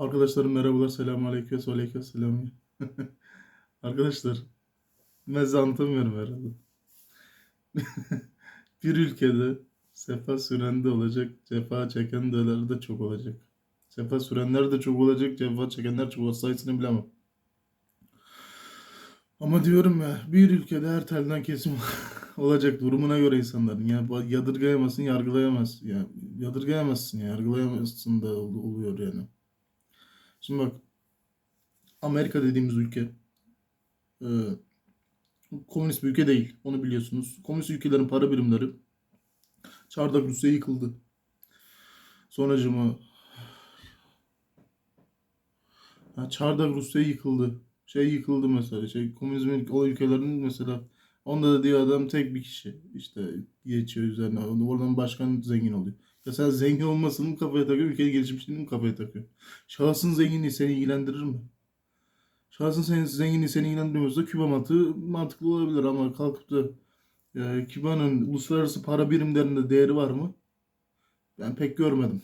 Arkadaşlarım merhabalar. Selamun aleyküm. aleyküm selam. Arkadaşlar size anlatamıyorum herhalde. Bir ülkede sefa süren de olacak, cefa çeken de de çok olacak. Sefa sürenler de çok olacak, cefa çekenler çok olacak. Sayısını bilemem. Ama diyorum ya bir ülkede her telden kesim olacak durumuna göre insanların. Ya bu- yadırgayamazsın, yargılayamazsın. Ya yadırgayamazsın, ya, yargılayamazsın da ol- oluyor yani. Şimdi bak Amerika dediğimiz ülke e, komünist bir ülke değil. Onu biliyorsunuz. Komünist ülkelerin para birimleri çardak Rusya yıkıldı. Sonracıma ha, çardak Rusya yıkıldı. Şey yıkıldı mesela. Şey komünizmin o ülkelerin mesela onda da diyor adam tek bir kişi işte geçiyor üzerine. Oradan başkan zengin oluyor. Sen zengin olmasını mı kafaya takıyor, ülkenin gelişmişliğini mi kafaya takıyor? Şahsın zenginliği seni ilgilendirir mi? Şahsın senin zenginliği seni ilgilendirmiyorsa Küba mantığı mantıklı olabilir ama kalkıp da e, Küba'nın uluslararası para birimlerinde değeri var mı? Ben pek görmedim.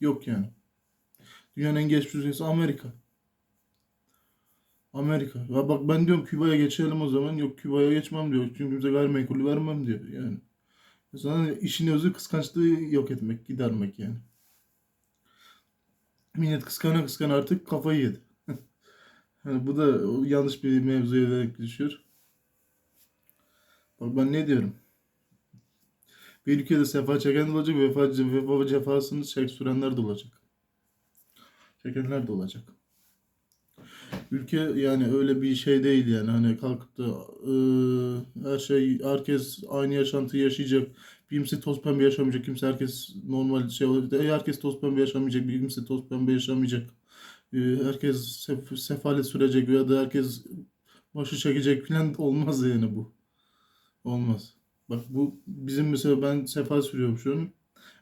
Yok yani. Dünyanın en gelişmiş ülkesi Amerika. Amerika. Ya bak ben diyorum Küba'ya geçelim o zaman. Yok Küba'ya geçmem diyor. Çünkü bize gayrimenkulü vermem diyor yani. Mesela işin özü kıskançlığı yok etmek, gidermek yani. Millet kıskana kıskana artık kafayı yedi. Yani bu da yanlış bir mevzuya denk düşüyor. Bak ben ne diyorum? Bir ülkede sefa çeken de olacak, vefa, vefa cefasını çek sürenler de olacak. Çekenler de olacak. Ülke yani öyle bir şey değil yani hani kalkıp da eee, her şey herkes aynı yaşantıyı yaşayacak. Kimse toz pembe yaşamayacak. Kimse herkes normal şey olacak. Herkes toz pembe yaşamayacak. Kimse toz pembe yaşamayacak. Eee, herkes sef- sefalet sürecek ya da herkes başı çekecek falan olmaz yani bu. Olmaz. Bak bu bizim mesela ben sefa sürüyorum şu an.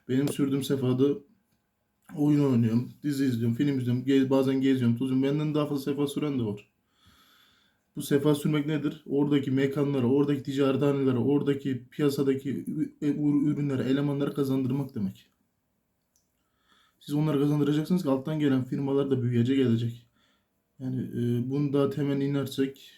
Benim sürdüğüm sefada oyun oynuyorum, dizi izliyorum, film izliyorum, gez, bazen geziyorum, tozuyorum. Benden daha fazla sefa süren de var. Bu sefa sürmek nedir? Oradaki mekanlara, oradaki ticarethanelere, oradaki piyasadaki e- ür- ürünlere, elemanlara kazandırmak demek. Siz onları kazandıracaksınız ki alttan gelen firmalar da büyüyecek, gelecek. Yani e, bunu daha temeline inersek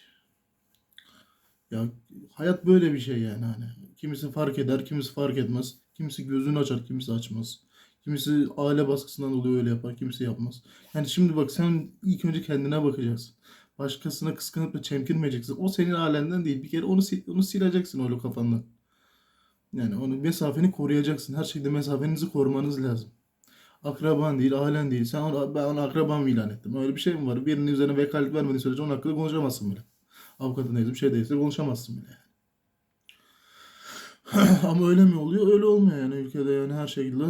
ya hayat böyle bir şey yani hani. Kimisi fark eder, kimisi fark etmez. Kimisi gözünü açar, kimisi açmaz. Kimisi aile baskısından dolayı öyle yapar, kimisi yapmaz. Yani şimdi bak sen ilk önce kendine bakacaksın. Başkasına kıskanıp da çemkirmeyeceksin. O senin ailenden değil. Bir kere onu onu sileceksin öyle kafandan. Yani onu mesafeni koruyacaksın. Her şekilde mesafenizi korumanız lazım. Akraban değil, ailen değil. Sen onu, ben onu akrabam ilan ettim. Öyle bir şey mi var? Birinin üzerine vekalet vermediğin sürece onun hakkında konuşamazsın bile. Avukatın değilse bir şey değilse konuşamazsın bile. Ama öyle mi oluyor? Öyle olmuyor yani ülkede yani her şekilde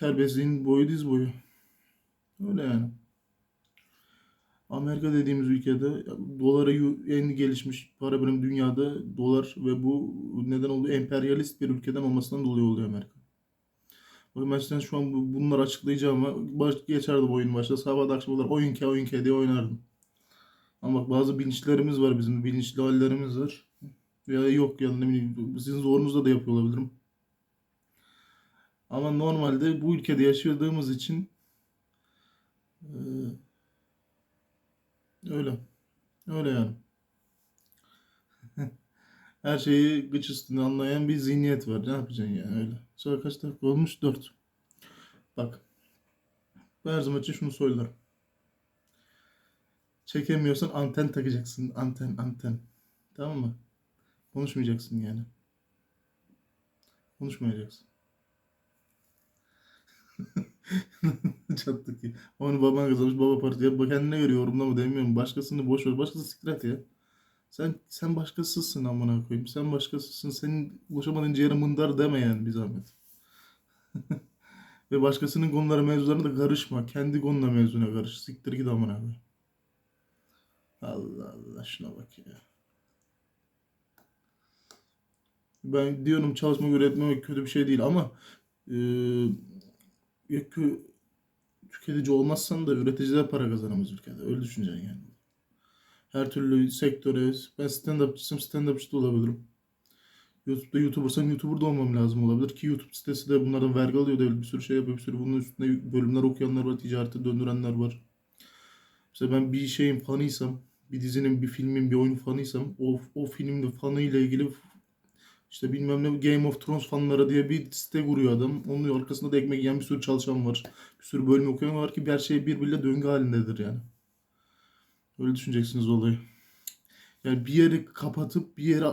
terbiyesizliğin boyu diz boyu. Öyle yani. Amerika dediğimiz ülkede dolara en gelişmiş para birimi dünyada dolar ve bu neden oluyor? Emperyalist bir ülkeden olmasından dolayı oluyor Amerika. Bakın ben size şu an bu- bunları açıklayacağım ama baş, geçerdim oyun başta. Sabah da akşam kadar oyun ke oyun ke diye oynardım. Ama bak bazı bilinçlerimiz var bizim bilinçli hallerimiz var. Ya yok ya da ne bileyim sizin zorunuzda da yapıyor olabilirim. Ama normalde bu ülkede yaşadığımız için e, öyle. Öyle yani. Her şeyi gıç üstünde anlayan bir zihniyet var. Ne yapacaksın yani öyle. Sonra kaç dakika olmuş? Dört. Bak. Ben her zaman için şunu söylerim. Çekemiyorsan anten takacaksın. Anten, anten. Tamam mı? Konuşmayacaksın yani. Konuşmayacaksın. Çattık ya. Onu baban kazanmış baba parası. Ya kendine göre yorumlama demiyorum. Başkasını boş ver. Başkası siktir et ya. Sen sen başkasısın amına koyayım. Sen başkasısın. Senin boşamadığın ciğere mındar deme yani bir zahmet. Ve başkasının konuları mevzularına da karışma. Kendi konuna mevzuna karış. Siktir git amına koyayım. Allah Allah şuna bak ya. Ben diyorum çalışmak üretmemek kötü bir şey değil ama e, ya kö- tüketici olmazsan da üreticiler para kazanamaz ülkede. Öyle düşüneceksin yani. Her türlü sektöre ben stand-upçısım stand-upçı da olabilirim. YouTube'da YouTuber'sam YouTuber da olmam lazım olabilir ki YouTube sitesi de bunlardan vergi alıyor devlet bir sürü şey yapıyor bir sürü bunun üstünde bölümler okuyanlar var ticarete döndürenler var. İşte ben bir şeyin fanıysam, bir dizinin, bir filmin, bir oyunun fanıysam o, o filmin fanıyla ilgili işte bilmem ne Game of Thrones fanları diye bir site kuruyor adam. Onun arkasında da ekmek yiyen bir sürü çalışan var. Bir sürü bölüm okuyan var ki her şey birbiriyle döngü halindedir yani. Öyle düşüneceksiniz olayı. Yani bir yeri kapatıp bir yere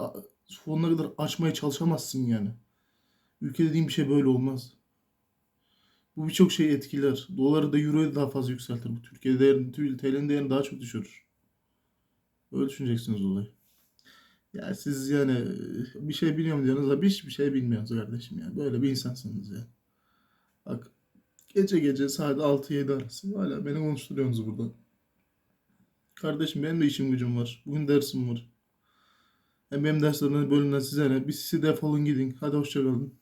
sonuna kadar açmaya çalışamazsın yani. Ülke dediğim bir şey böyle olmaz. Bu birçok şeyi etkiler. Doları da euroyu da daha fazla yükseltir. Bu Türkiye değerini, TL'nin değerini daha çok düşürür. Öyle düşüneceksiniz olayı. Ya siz yani e, bir şey biliyorum diyorsunuz da hiçbir şey bilmiyorsunuz kardeşim ya. Böyle bir insansınız ya. Bak gece gece saat 6-7 arası hala beni konuşturuyorsunuz burada. Kardeşim benim de işim gücüm var. Bugün dersim var. Hem benim derslerimden bölümden size ne? Bir sizi defolun gidin. Hadi hoşçakalın.